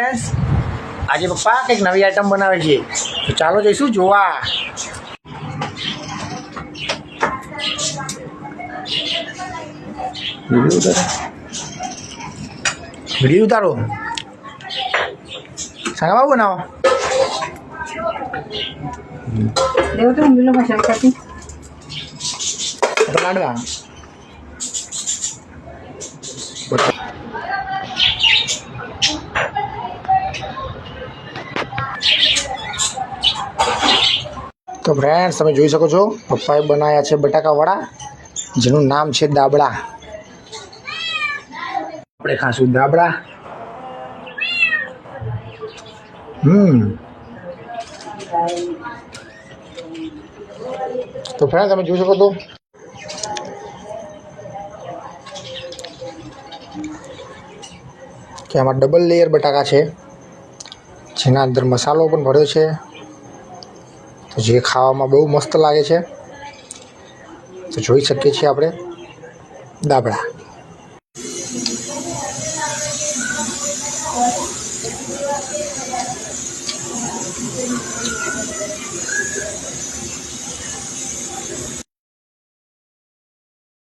Friends આજે પપ્પા કંઈક નવી આઈટમ બનાવે છે તો ચાલો જઈશું જોવા વિડીયો ઉતારો સારા બાબુ બનાવો દેવો તો લીલો મસાલો કાઢી તો લાડવા તો ફ્રેન્ડ્સ તમે જોઈ શકો છો, પપ્પાએ બનાવ્યા છે બટાકાવાળા, જેનું નામ છે દાબડા આપણે ખાશું દાબડા હમ. તો ફ્રેન્ડ તમે જોઈ શકો તો કે આમાં ડબલ લેયર બટાકા છે, જેના અંદર મસાલો પણ ભર્યો છે. તો જે ખાવામાં બહુ મસ્ત લાગે છે તો જોઈ શકીએ છીએ આપણે દાબડા.